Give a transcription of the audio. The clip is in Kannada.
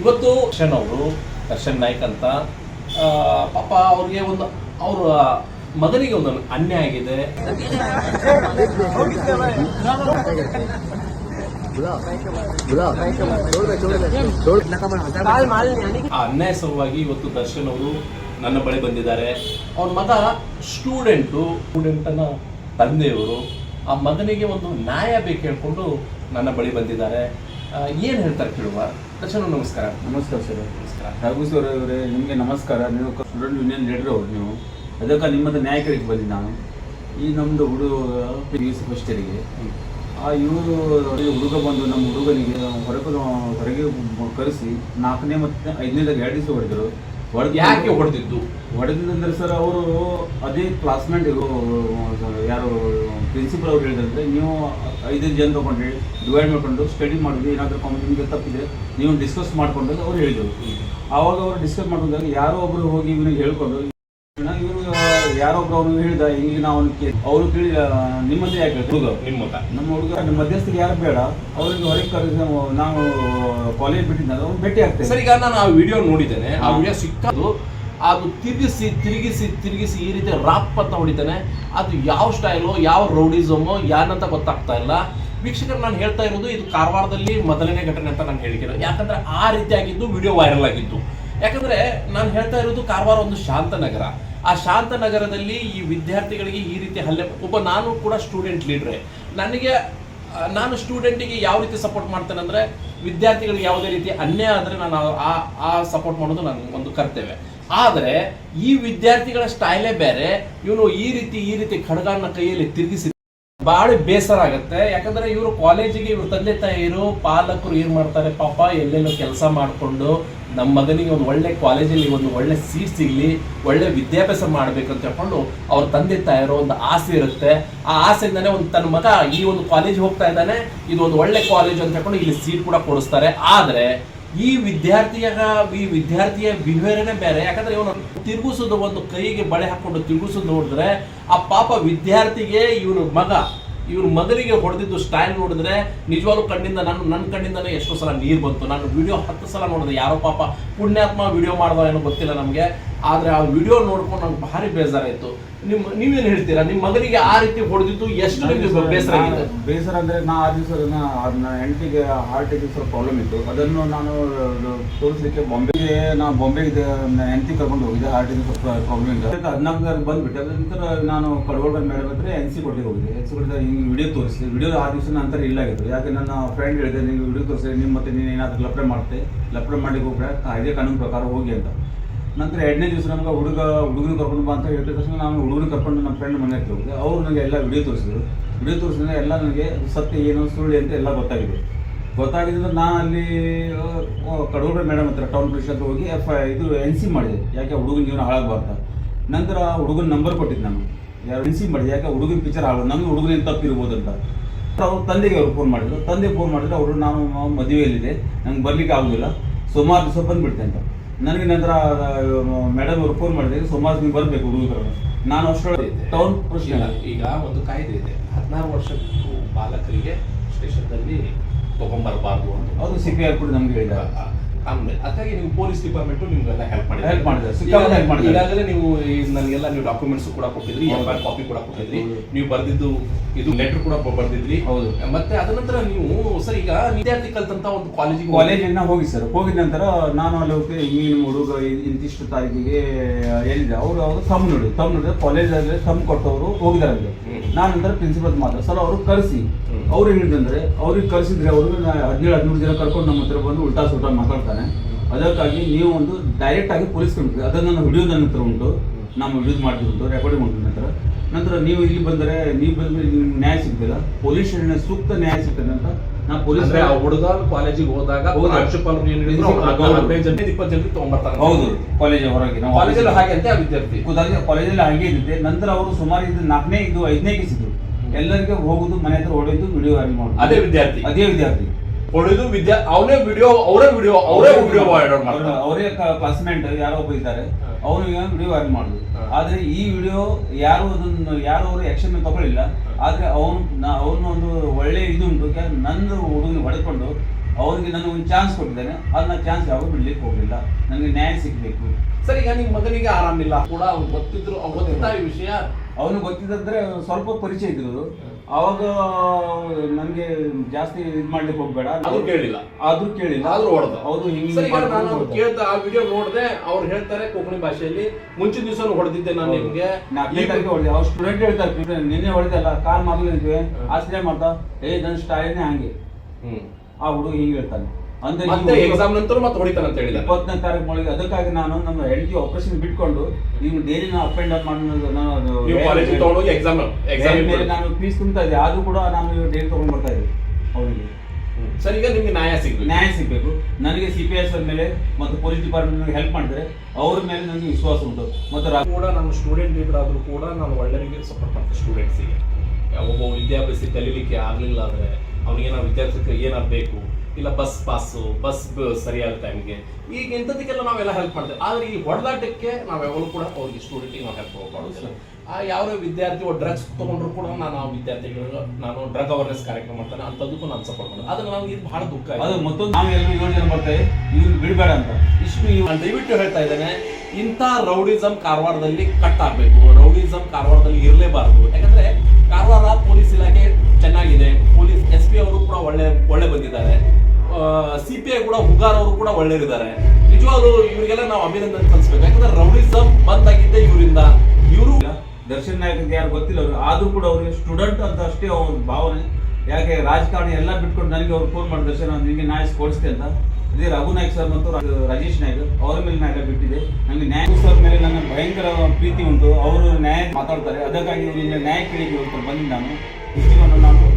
ಇವತ್ತು ದರ್ಶನ್ ಅವರು ದರ್ಶನ್ ನಾಯ್ಕ್ ಅಂತ ಪಾಪ ಅವ್ರಿಗೆ ಒಂದು, ಅವರ ಮಗನಿಗೆ ಒಂದು ಅನ್ಯಾಯ ಆಗಿದೆ. ಆ ಅನ್ಯಾಯ ಸಲುವಾಗಿ ಇವತ್ತು ದರ್ಶನ್ ಅವರು ನನ್ನ ಬಳಿ ಬಂದಿದ್ದಾರೆ. ಅವ್ರ ಮಗ ಸ್ಟೂಡೆಂಟು ಸ್ಟೂಡೆಂಟನ ತಂದೆಯವರು ಆ ಮಗನಿಗೆ ಒಂದು ನ್ಯಾಯ ಬೇಕು ಹೇಳ್ಕೊಂಡು ನನ್ನ ಬಳಿ ಬಂದಿದ್ದಾರೆ. ಏನ್ ಹೇಳ್ತಾರೆ ಕೇಳುವ? ದರ್ಶನ್ ನಮಸ್ಕಾರ. ನಮಸ್ಕಾರ ಸರ್. ನಮಸ್ಕಾರ. ರಘು ಸರ್ ಅವರೇ ನಿಮಗೆ ನಮಸ್ಕಾರ. ನೀವು ಸ್ಟೂಡೆಂಟ್ ಯೂನಿಯನ್ ಲೀಡರ್ ಅವರು ನೀವು. ಅದಕ್ಕೆ ನಿಮ್ಮದು ನ್ಯಾಯಕರಿಗೆ ಬಂದಿ ನಾನು. ಈ ನಮ್ಮದು ಹುಡುಗ ಪಿ ಯು ಸಿ ಫಸ್ಟ್ ಇಯರಿಗೆ ಆ ಇವರು ಹುಡುಗ ಬಂದು ನಮ್ಮ ಹುಡುಗನಿಗೆ ಹೊರಗೆ ಹೊರಗೆ ಕರೆಸಿ ನಾಲ್ಕನೇ ಮತ್ತು ಐದನೇದಾಗ ಎರಡು ದಿವಸ ಹೊಡೆದರು. ಯಾಕೆ ಹೊಡೆದಿದ್ದು? ಹೊಡೆದಿದ್ದಂದ್ರೆ ಸರ್ ಅವರು ಅದೇ ಕ್ಲಾಸ್ಮೇಟ್ ಯಾರು ಪ್ರಿನ್ಸಿಪಲ್ ಅವ್ರು ಹೇಳಿದ್ರೆ ನೀವು ಐದೈದು ಜನ ತಗೊಂಡ್ರಿ ಡಿವೈಡ್ ಮಾಡ್ಕೊಂಡು ಸ್ಟಡಿ ಮಾಡಿದ್ವಿ ಏನಾದರೂ ಕಾಮನ್ ನಿಮಗೆ ತಪ್ಪಿದೆ ನೀವು ಡಿಸ್ಕಸ್ ಮಾಡ್ಕೊಂಡು ಅವ್ರು ಹೇಳಿದರು. ಆವಾಗ ಅವರು ಡಿಸ್ಕಸ್ ಮಾಡ್ಕೊಂಡಾಗ ಯಾರೋ ಒಬ್ರು ಹೋಗಿ ಇವನಿಗೆ ಹೇಳ್ಕೊಂಡು ಯಾರೋ ಅವನು ಹೇಳಿದ ಹಿಂಗೆ ನಾವು ಅವನಿಗೆ ಅವರು ಕೇಳಿ ನಿಮ್ಮದೇ ಯಾಕೆ? ಹುಡುಗ ನಿಮ್ಮ ಮಗ. ನಮ್ಮ ಹುಡುಗ ನಿಮ್ಮ ಮಧ್ಯಸ್ಥಿಗೆ ಯಾರು ಬೇಡ. ಅವ್ರಿಗೆ ಹೊರಗೆ ಕರೆದ ನಾವು ಕಾಲೇಜ್ ಬಿಟ್ಟಿದ್ದಾಗ ಅವ್ನು ಭೇಟಿ ಆಗ್ತೇವೆ. ಸರ್ ಈಗ ನಾನು ಆ ವಿಡಿಯೋ ನೋಡಿದ್ದೇನೆ. ಆ ವಿಡಿಯೋ ಸಿಕ್ಕದು ಅದು ತಿರುಗಿಸಿ ತಿರುಗಿಸಿ ತಿರುಗಿಸಿ ಈ ರೀತಿ ರಾಪ್ ಅಂತ ಹೊಡಿತಾನೆ. ಅದು ಯಾವ ಸ್ಟೈಲು ಯಾವ ರೌಡಿಸಮು ಯಾರಂತ ಗೊತ್ತಾಗ್ತಾ ಇಲ್ಲ. ವೀಕ್ಷಕರು ನಾನು ಹೇಳ್ತಾ ಇರೋದು ಇದು ಕಾರವಾರದಲ್ಲಿ ಮೊದಲನೇ ಘಟನೆ ಅಂತ ನಾನು ಹೇಳಿಕೆ ಯಾಕಂದ್ರೆ ಆ ರೀತಿಯಾಗಿದ್ದು ವಿಡಿಯೋ ವೈರಲ್ ಆಗಿತ್ತು ಯಾಕಂದ್ರೆ ನಾನು ಹೇಳ್ತಾ ಇರೋದು ಕಾರವಾರ ಒಂದು ಶಾಂತ ನಗರ. ಆ ಶಾಂತ ನಗರದಲ್ಲಿ ಈ ವಿದ್ಯಾರ್ಥಿಗಳಿಗೆ ಈ ರೀತಿ ಹಲ್ಲೆ ಒಬ್ಬ ನಾನು ಕೂಡ ಸ್ಟೂಡೆಂಟ್ ಲೀಡ್ರೆ ನನಗೆ ನಾನು ಸ್ಟೂಡೆಂಟಿಗೆ ಯಾವ ರೀತಿ ಸಪೋರ್ಟ್ ಮಾಡ್ತೇನೆ ಅಂದರೆ, ವಿದ್ಯಾರ್ಥಿಗಳಿಗೆ ಯಾವುದೇ ರೀತಿ ಅನ್ಯಾಯ ಆದರೆ ನಾನು ಆ ಆ ಸಪೋರ್ಟ್ ಮಾಡೋದು ನನ್ನ ಒಂದು ಕರ್ತವ್ಯ. ಆದರೆ, ಈ ವಿದ್ಯಾರ್ಥಿಗಳ ಸ್ಟೈಲೇ ಬೇರೆ. ಇವನು ಈ ರೀತಿ ಈ ರೀತಿ ಖಡ್ಗನ ಕೈಯಲ್ಲಿ ತಿರುಗಿಸಿ ಭಾಳ ಬೇಸರ ಆಗುತ್ತೆ. ಯಾಕಂದ್ರೆ ಇವರು ಕಾಲೇಜಿಗೆ ಇವ್ರ ತಂದೆ ತಾಯಿಯರು ಪಾಲಕರು ಏನು ಮಾಡ್ತಾರೆ? ಪಾಪ ಎಲ್ಲೆಲ್ಲೋ ಕೆಲಸ ಮಾಡಿಕೊಂಡು ನಮ್ಮ ಮಗನಿಗೆ ಒಂದು ಒಳ್ಳೆ ಕಾಲೇಜಲ್ಲಿ ಒಂದು ಒಳ್ಳೆ ಸೀಟ್ ಸಿಗಲಿ, ಒಳ್ಳೆ ವಿದ್ಯಾಭ್ಯಾಸ ಮಾಡಬೇಕು ಅಂತ ಹೇಳ್ಕೊಂಡು ಅವ್ರ ತಂದೆ ತಾಯಿರೋ ಒಂದು ಆಸೆ ಇರುತ್ತೆ. ಆ ಆಸೆಯಿಂದಾನೆ ಒಂದು ತನ್ನ ಮಗ ಈ ಒಂದು ಕಾಲೇಜ್ ಹೋಗ್ತಾ ಇದ್ದಾನೆ, ಇದು ಒಂದು ಒಳ್ಳೆ ಕಾಲೇಜ್ ಅಂತ ಹೇಳ್ಕೊಂಡು ಇಲ್ಲಿ ಸೀಟ್ ಕೂಡ ಕೊಡಿಸ್ತಾರೆ. ಆದರೆ ಈ ವಿದ್ಯಾರ್ಥಿಯ ಈ ವಿದ್ಯಾರ್ಥಿಯ ಬಿಹೇವಿಯರ್ನೇ ಬೇರೆ. ಯಾಕಂದ್ರೆ ಇವನು ತಿರುಗಿಸೋದು ಒಂದು ಕೈಗೆ ಬಳೆ ಹಾಕೊಂಡು ತಿರುಗಿಸೋದು ನೋಡಿದ್ರೆ ಆ ಪಾಪ ವಿದ್ಯಾರ್ಥಿಗೆ ಇವನು ಮಗ ಇವ್ರ ಮಗನಿಗೆ ಹೊಡೆದಿದ್ದು ಸ್ಟೈಲ್ ನೋಡಿದ್ರೆ ನಿಜವಾಗ್ಲೂ ಕಣ್ಣಿಂದ ನಾನು ನನ್ನ ಕಣ್ಣಿಂದನೇ ಎಷ್ಟೋ ಸಲ ನೀರು ಬಂತು. ನಾನು ವಿಡಿಯೋ ಹತ್ತು ಸಲ ನೋಡಿದೆ. ಯಾರೋ ಪಾಪ ಪುಣ್ಯಾತ್ಮ ವಿಡಿಯೋ ಮಾಡ್ದ ಏನೋ ಗೊತ್ತಿಲ್ಲ ನಮಗೆ. ಆದ್ರೆ ಆ ವಿಡಿಯೋ ನೋಡ್ಕೊಂಡು ನಂಗೆ ಭಾರಿ ಬೇಜಾರಾಯ್ತು. ನಿಮ್ಮ ನೀವೇನು ಹೇಳ್ತೀರಾ? ನಿಮ್ಮ ಮಗನಿಗೆ ಆ ರೀತಿ ಹೊಡೆದಿದ್ದು ಎಷ್ಟು ನಿಮಗೆ ಬೇಸರ ಆಗಿದೆ? ಬೇಸರ ಅಂದ್ರೆ ನಾ ಆ ದಿವಸ ನನ್ನ ಹೆಂಡತಿಗೆ ಹಾರ್ಟಿಗೆ ಸ್ವಲ್ಪ ಪ್ರಾಬ್ಲಮ್ ಇತ್ತು. ಅದನ್ನು ನಾನು ತೋರಿಸಲಿಕ್ಕೆ ಬಾಂಬೆಗೆ ನಾ ಬಾಂಬೆಗೆ ಹೆಂಡತಿ ಕರ್ಕೊಂಡು ಹೋಗಿದ್ದೆ. ಹಾರ್ಟಿಗೆ ಸ್ವಲ್ಪ ಪ್ರಾಬ್ಲಮ್ ಇತ್ತು ಅದಕ್ಕೆ ಹದಿನಾಲ್ಕು ತಾರೀಕು ಬಂದುಬಿಟ್ಟೆ ಅದ್ರ ನಂತರ ನಾನು ಕಡಗೋಳ ಮೇಡಮ್ ಹತ್ರ ಎನ್ ಸಿ ಕೊಟ್ಟಿಗೆ ಹೋಗಿದ್ದೆ. ಎನ್ ಸಿ ಕೊಟ್ಟಿದ್ದ ಹಿಂಗೆ ವಿಡಿಯೋ ತೋರಿಸಿ ವಿಡಿಯೋ ಆ ದಿವಸ ನಂತರ ಇಲ್ಲ ಆಗಿತ್ತು. ಯಾಕೆ ನನ್ನ ಫ್ರೆಂಡ್ ಹೇಳಿದೆ ನೀವು ವಿಡಿಯೋ ತೋರಿಸಿ ನಿಮ್ಮ ಮತ್ತೆ ನೀನು ಏನಾದರೂ ಲಪ್ರೆ ಮಾಡ್ತೆ. ಲಪ್ರೆ ಮಾಡಿ ಹೋಗ್ರೆ ಇದೇ ಕಾನೂನು ಪ್ರಕಾರ ಹೋಗಿ ಅಂತ. ನಂತರ ಎರಡನೇ ದಿವಸ ನಮ್ಗೆ ಹುಡುಗ ಹುಡುಗನ ಕರ್ಕೊಂಡು ಬಾ ಅಂತ ಹೇಳಿದ ತಕ್ಷಣ ನಾನು ಹುಡುಗನ ಕರ್ಕೊಂಡು ನಮ್ಮ ಫ್ರೆಂಡ್ ಮನೆ ಹತ್ರ ಹೋಗಿದ್ದೆ ಅವ್ರು ನನಗೆ ಎಲ್ಲ ವಿಡಿಯೋ ತೋರಿಸಿದ್ರು. ವಿಡಿಯೋ ತೋರಿಸಿದ್ರೆ ಎಲ್ಲ ನನಗೆ ಸತ್ಯ ಏನು ಸುಳ್ಳು ಅಂತ ಎಲ್ಲ ಗೊತ್ತಾಗಿದೆ. ಗೊತ್ತಾಗಿದ್ದರಿಂದ ನಾನು ಅಲ್ಲಿ ಕಡೂರ ಮೇಡಮ್ ಹತ್ರ ಟೌನ್ ಪೊಲೀಸ್ ಹತ್ರ ಹೋಗಿ ಎಫ್ ಇದು ಎನ್ ಸಿ ಮಾಡಿದೆ. ಯಾಕೆ ಹುಡುಗನ ಜೀವನ ಹಾಳಾಗಬಾರ್ದು ನಂತರ ಹುಡುಗನ ನಂಬರ್ ಕೊಟ್ಟಿದ್ದು ನಾನು. ಯಾರು ಎನ್ ಸಿ ಮಾಡಿದೆ. ಯಾಕೆ ಹುಡುಗನ ಪಿಕ್ಚರ್ ಹಾಳು ನಮ್ಮ ಹುಡುಗನ ತಪ್ಪಿರ್ಬೋದು ಅಂತ. ಅವ್ರ ತಂದೆಗೆ ಅವ್ರು ಫೋನ್ ಮಾಡಿದ್ರು. ತಂದೆ ಫೋನ್ ಮಾಡಿದ್ರೆ ಅವರು, ನಾನು ಮದುವೆಯಲ್ಲಿದೆ ನಂಗೆ ಬರ್ಲಿಕ್ಕೆ ಆಗೋದಿಲ್ಲ. ಸುಮಾರು ದಿವಸ ಬಂದ್ಬಿಡ್ತೆ ಅಂತ. ನನಗೆ ನಂತರ ಮೇಡಮ್ ಅವ್ರು ಫೋನ್ ಮಾಡಿದ್ರೆ ಸೋಮವಾರ ನೀವು ಬರಬೇಕು ಹುಡುಗರು ನಾನು ಅಷ್ಟೊಳಗೆ ಟೌನ್ ಪ್ರಶ್ನೆ ಈಗ ಈಗ ಒಂದು ಕಾಯ್ದೆ ಇದೆ. ಹದಿನಾರು ವರ್ಷಕ್ಕೂ ಬಾಲಕರಿಗೆ ಸ್ಟೇಷನ್ದಲ್ಲಿ ತಗೊಂಬರಬಾರ್ದು ಅಂತ. ಅದು ಸಿ ಪಿ ಆರ್ ಕೂಡ ನಮ್ಗೆ ಹೇಳಿದ್ದಾರೆ. ಆಮೇಲೆ ಅದಕ್ಕಾಗಿ ನೀವು ಪೊಲೀಸ್ ಡಿಪಾರ್ಟ್ಮೆಂಟ್ ನಿಮ್ಗೆಲ್ಲ ಹೆಲ್ಪ್ ಮಾಡಿ ಹೆಲ್ಪ್ ಮಾಡಿದ್ದಾರೆ. ಸಿಕ್ಕಾಪಟ್ಟೆ help ಮಾಡಿದ್ದಾರೆ. ಈಗಾಗಲೇ ನೀವು ಈ ನನಗೆಲ್ಲ ನೀವು ಡಾಕ್ಯುಮೆಂಟ್ಸ್ ಕೂಡ ಕೊಟ್ಟಿದ್ರಿ ಎಫ್ ಐ ಕಾಪಿ ಕೂಡ ಕೊಟ್ಟಿದ್ರಿ. ನೀವು ಬರ್ದಿದ್ದು ಇದು ಲೆಟರ್ ಕೂಡ ಬರ್ದಿದ್ರಿ. ಹೌದು. ಮತ್ತೆ ಅದ ನಂತರ ನೀವು ಸರ್ ಈಗ ವಿದ್ಯಾರ್ಥಿ ಕಲ್ತಂತ ಒಂದು ಕಾಲೇಜಿಗೆ ಕಾಲೇಜನ್ನ ಹೋಗಿ ಸರ್ ಹೋಗಿದ ನಂತರ ನಾನು ಅಲ್ಲಿ ಹೋಗಿ ನಿಮ್ಮ ಹುಡುಗ ಇ- ಇಂತಿಷ್ಟು ತಾರೀಕಿಗೆ ಏನಿದೆ? ಅವರು ಅವರು ತಮ್ಮ ನೋಡಿ ತಮ್ಮ ನೋಡಿದ್ರೆ ಕಾಲೇಜ್ ಆದರೆ ತಮ್ಮ ಕೊಟ್ಟವರು ಹೋಗಿದ್ದಾರೆ ಅಲ್ಲಿ ಹ್ಮ್. ನಾನು ನಂತರ ಪ್ರಿನ್ಸಿಪಲ್ ಮಾತ್ರ. ಸರ್ ಅವರು ಕರೆಸಿ. ಹ್ಮ್. ಅವ್ರು ಹೇಳಿದಂದ್ರೆ ಅವ್ರಿಗೆ ಕಳಿಸಿದ್ರೆ ಅವರು ಹದಿನೇಳು ಹದಿಮೂರು ಜನ ಕರ್ಕೊಂಡು ನಮ್ಮ ಹತ್ರ ಬಂದು ಉಲ್ಟಾ ಸುಲ್ಟಾ ಮಾತಾಡ್ತಾನೆ ಅದಕ್ಕಾಗಿ ನೀವು ಒಂದು ಡೈರೆಕ್ಟ್ ಆಗಿ ಪೊಲೀಸ್ ಕಂಪ್ನಿ ಅದನ್ನು ನಾನು ವಿಡಿಯೋ ನನ್ನ ಹತ್ರ ಉಂಟು ನಮ್ಮ ಯೂಸ್ ಮಾಡಿದ್ರು ರೆಕಾರ್ಡಿಂಗ್ ಉಂಟು ನಂತರ. ನಂತರ ನೀವು ಇಲ್ಲಿ ಬಂದರೆ ನೀವು ಬಂದ್ರೆ ನಿಮ್ಗೆ ನ್ಯಾಯ ಸಿಗ್ತಿಲ್ಲ ಪೊಲೀಸ್ ಸ್ಟೇಷನ್ ಸೂಕ್ತ ನ್ಯಾಯ ಸಿಗ್ತದೆ ಅಂತ ನಾ ಪೊಲೀಸ್ ಅಂದ್ರೆ ಹುಡುಗ ಕಾಲೇಜಿಗೆ ಹೋದಾಗ. ಪ್ರಾಂಶುಪಾಲರು ಏನ್ ಹೇಳಿದ್ರು. ಹದಿನೈದು ಜನ ಇಪ್ಪತ್ತು ಜನರಿಗೆ ತಗೊಂಡ್ಬರ್ತಾರೆ ಹೌದು. ಕಾಲೇಜ್ ಹೊರಗೆ ನಾವು ಕಾಲೇಜಲ್ಲಿ ಹಾಗೆ ಅಂತ ವಿದ್ಯಾರ್ಥಿ. ಕಾಲೇಜಲ್ಲಿ ಹಾಗೆ ಇದ್ದಿದ್ದೆ. ನಂತರ ಅವರು ಸುಮಾರು ಇದು ನಾಲ್ಕನೇ ಇದು ಐದನೇ ಕೇಸಿದ್ರು ಎಲ್ಲರಿಗೆ ಹೋಗುದು ಮನೆ ಹತ್ರ ಹೊಡೆದು ವಿಡಿಯೋ ಮಾಡೋದು. ಅದೇ ವಿದ್ಯಾರ್ಥಿ. ಅದೇ ವಿದ್ಯಾರ್ಥಿ. ಹೊಡೆದು ವಿದ್ಯಾ ಅವನೇ ವಿಡಿಯೋ ಅವರೇ ವಿಡಿಯೋ ಅವರೇ ವಿಡಿಯೋ ವೈರಲ್ ಮಾಡ್ತಾರೆ. ಅವರೇ ಕ್ಲಾಸ್ಮೇಟ್ ಯಾರೋ ಒಬ್ಬ ಇದ್ದಾರೆ ಅವನು ಅವನಿಗೆ ವಿಡಿಯೋ ಆಗಿ ಮಾಡುದು. ಆದ್ರೆ ಈ ವಿಡಿಯೋ ಯಾರು ಅದನ್ನು ಯಾರು ಅವರು ಆಕ್ಷನ್ ತಗೊಳ್ಳಿಲ್ಲ. ಆದ್ರೆ ಅವನು ಅವನು ಒಂದು ಒಳ್ಳೆ ಇದು ಉಂಟು ನಂದು ನನ್ನ ಹುಡುಗನ ಹೊಡೆಕೊಂಡು ಅವರಿಗೆ ನನಗೆ ಒಂದು ಚಾನ್ಸ್ ಕೊಟ್ಟಿದ್ದಾನೆ. ಅದನ್ನ ಚಾನ್ಸ್ ಯಾವಾಗ ಬಿಡ್ಲಿಕ್ಕೆ ಹೋಗಲಿಲ್ಲ. ನನಗೆ ನ್ಯಾಯ ಸಿಗಬೇಕು. ಸರ್ ಈಗ ನಿಮ್ಮ ಮಗನಿಗೆ ಆರಾಮಿಲ್ಲ. ಕೂಡ ಅವ್ನು ಗೊತ್ತಿದ್ರು ಗೊತ್ತಿದ್ದ ಈ ವಿಷಯ. ಅವನು ಗೊತ್ತಿದ್ರೆ ಸ್ವಲ್ಪ ಪರಿಚಯ ಇದ್ರು ಅವಾಗ ನನಗೆ ಜಾಸ್ತಿ ಇದು ಮಾಡ್ಲಿಕ್ಕೆ ಹೋಗ್ಬೇಡ. ಅದು ಕೇಳಿಲ್ಲ. ಅದು ಕೇಳಿಲ್ಲ. ಆದ್ರೂ ಹೊಡೆದ. ಹೌದು ಹಿಂಗೆ ನಾನು ಹೊಡ್ದ. ಆ ವಿಡಿಯೋ ನೋಡಿದೆ ಅವ್ರು ಹೇಳ್ತಾರೆ ಕೊಕ್ಕಣಿ ಭಾಷೆಯಲ್ಲಿ. ಮುಂಚಿನ ದಿವಸ ಹೊಡೆದಿದ್ದೆ ನಾನು. ನಿಮ್ಗೆ. ಹೊಡೆದೆ. ಅವ್ರು ಸ್ಟೂಡೆಂಟ್ ಹೇಳ್ತಾರೆ ನಿನ್ನೆ ಹೊಡೆದಲ್ಲ ಕಾಲ್ ಮೊದಲು ನಿಂತಿವೆ ಆಶ್ರಯ ಮಾಡ್ತಾ ಏ ನನ್ನ ಸ್ಟೈಲ್ನೇ ಹಂಗೆ. ಹ್ಮ್. ಆ ಹುಡುಗ ಹಿಂಗೆ ಹೇಳ್ತಾನೆ ಅಂದ್ರೆ ಮತ್ತೆ ಎಕ್ಸಾಮ್ ನಂತರ ಮತ್ತೆ ಹೊಡಿತಾನೆ ಅಂತ ಹೇಳಿದಾನೆ ಇಪ್ಪತ್ತನೇ ತಾರೀಕು ಒಳಗೆ ಅದಕ್ಕಾಗಿ ನಾನು ನಮ್ಮ ಹೆಂಡತಿ ಆಪರೇಷನ್ ಬಿಟ್ಕೊಂಡು ನೀವು ಡೈಲಿ ನಾನು ಅಪ್ ಅಂಡ್ ಡೌನ್ ಮಾಡಿ ನಾನು ಕಾಲೇಜಿಗೆ ತಗೊಂಡೋಗಿ ಎಕ್ಸಾಮ್ ಎಕ್ಸಾಮ್ ಮೇಲೆ ನಾನು ಫೀಸ್ ತುಂಬ್ತಾ ಇದ್ದೆ. ಆದ್ರೂ ಕೂಡ ನಾನು ಡೈಲಿ ತಗೊಂಡ್ ಬರ್ತಾ ಇದ್ದೆ ಅವರಿಗೆ. ಸರ್ ಈಗ ನಿಮ್ಗೆ ನ್ಯಾಯ ಸಿಗ್ಬೇಕು. ನ್ಯಾಯ ಸಿಗಬೇಕು. ನನಗೆ ಸಿ ಪಿ ಎಸ್ ಮೇಲೆ ಮತ್ತು ಪೊಲೀಸ್ ಡಿಪಾರ್ಟ್ಮೆಂಟ್ ಹೆಲ್ಪ್ ಮಾಡಿದ್ರೆ ಅವ್ರ ಮೇಲೆ ನನಗೆ ವಿಶ್ವಾಸ ಉಂಟು. ಮತ್ತು ಕೂಡ ನಾನು ಸ್ಟೂಡೆಂಟ್ ಲೀಡರ್ ಆದ್ರೂ ಕೂಡ ನಾನು ಒಳ್ಳೆಯವರಿಗೆ ಸಪೋರ್ಟ್ ಮಾಡ್ತೀನಿ ಸ್ಟೂಡೆಂಟ್ಸಿಗೆ ಒಬ್ಬ ವಿದ್ಯಾಭ್ಯಾಸ ಕಲೀಲಿಕ್ಕೆ ಆಗಲಿಲ್ಲ ಅಂದರೆ ಅವನಿಗೆ ನಾವು ವಿದ್ಯಾರ್ಥಿಗೆ ಏನಾದ್ರು ಬೇಕು ಇಲ್ಲ ಬಸ್ ಪಾಸು ಬಸ್ ಸರಿಯಾದ ಟೈಮ್ಗೆ ಈಗ ಇಂಥದಕ್ಕೆಲ್ಲ ನಾವೆಲ್ಲ ಹೆಲ್ಪ್ ಮಾಡ್ತೇವೆ. ಆದರೆ ಈ ಹೊಡೆದಾಟಕ್ಕೆ ನಾವು ಯಾವಾಗಲೂ ಕೂಡ ಅವ್ರಿಗೆ ಸ್ಟೂಡೆಂಟಿಗೆ ನಾವು ಹೆಲ್ಪ್ ಮಾಡೋದಿಲ್ಲ ಆ ಯಾವ ವಿದ್ಯಾರ್ಥಿ ಡ್ರಗ್ಸ್ ತೊಗೊಂಡ್ರು ಕೂಡ ನಾನು ಆ ವಿದ್ಯಾರ್ಥಿಗಳು ನಾನು ಡ್ರಗ್ ಅವೇರ್ನೆಸ್ ಕಾರ್ಯಕ್ರಮ ಮಾಡ್ತಾನೆ. ಅಂಥದ್ದಕ್ಕೂ ನಾನು ಸಪೋರ್ಟ್ ಮಾಡೋದು. ಆದರೆ ನಮ್ಗೆ ಇದು ಬಹಳ ದುಃಖ ಅದು ಮತ್ತೊಂದು ನಾವು ಎಲ್ಲರೂ ಯೋಜನೆ ಜನ ಬರ್ತೇವೆ ಇವ್ರು ಬಿಡಬೇಡ ಅಂತ. ಇಷ್ಟು ನಾನು ದಯವಿಟ್ಟು ಹೇಳ್ತಾ ಇದ್ದೇನೆ ಇಂಥ ರೌಡಿಸಮ್ ಕಾರವಾರದಲ್ಲಿ ಕಟ್ ಆಗಬೇಕು. ರೌಡಿಸಮ್ ಕಾರವಾರದಲ್ಲಿ ಇರಲೇಬಾರದು. ಯಾಕಂದ್ರೆ ಕಾರವಾರ ಪೊಲೀಸ್ ಇಲಾಖೆ ಚೆನ್ನಾಗಿದೆ. ಪೊಲೀಸ್, ಎಸ್ ಪಿ ಅವರು ಕೂಡ ಒಳ್ಳೆ ಒಳ್ಳೆ ಬಂದಿದ್ದಾರೆ. ಸಿ ಪಿ ಐ ಕೂಡ, ಹುಗಾರ್ ಅವರು ಕೂಡ ಒಳ್ಳೆಯರಿದ್ದಾರೆ ನಿಜವಾಗ್ಲೂ ಇವರಿಗೆಲ್ಲ ನಾವು ಅಭಿನಂದನೆ ಕಲಿಸ್ಬೇಕು ಯಾಕಂದ್ರೆ ರೌಡಿಸಮ್ ಬಂದಾಗಿದ್ದೆ ಇವರಿಂದ. ಇವರು ದರ್ಶನ್ ನಾಯಕ್ ಯಾರು ಗೊತ್ತಿಲ್ಲ ಆದ್ರೂ ಕೂಡ ಅವ್ರಿಗೆ ಸ್ಟೂಡೆಂಟ್ ಅಂತ ಅಷ್ಟೇ ಅವ್ರ ಭಾವನೆ. ಯಾಕೆ ರಾಜಕಾರಣ ಎಲ್ಲ ಬಿಟ್ಕೊಂಡು ನನಗೆ ಅವ್ರು ಫೋನ್ ಮಾಡಿದ್ರೆ, ಸರ್, ನಾನು ನಿಮಗೆ ನ್ಯಾಯ ಕೊಡಿಸ್ತೆ ಅಂತ. ಅದೇ ರಘು ನಾಯ್ಕ್ ಸರ್ ಮತ್ತು ರಾಜೇಶ್ ನಾಯ್ಕ್, ಅವರ ಮೇಲೆ ನ್ಯಾಯ ಬಿಟ್ಟಿದೆ. ನನಗೆ ನ್ಯಾಯ ಸರ್ ಮೇಲೆ ನನ್ನ ಭಯಂಕರ ಪ್ರೀತಿ ಉಂಟು. ಅವರು ನ್ಯಾಯ ಮಾತಾಡ್ತಾರೆ. ಅದಕ್ಕಾಗಿ ನಿಮಗೆ ನ್ಯಾಯ ಕೇಳಿಗೆ ಬಂದಿದ್ದು ನಾನು. ನಾನು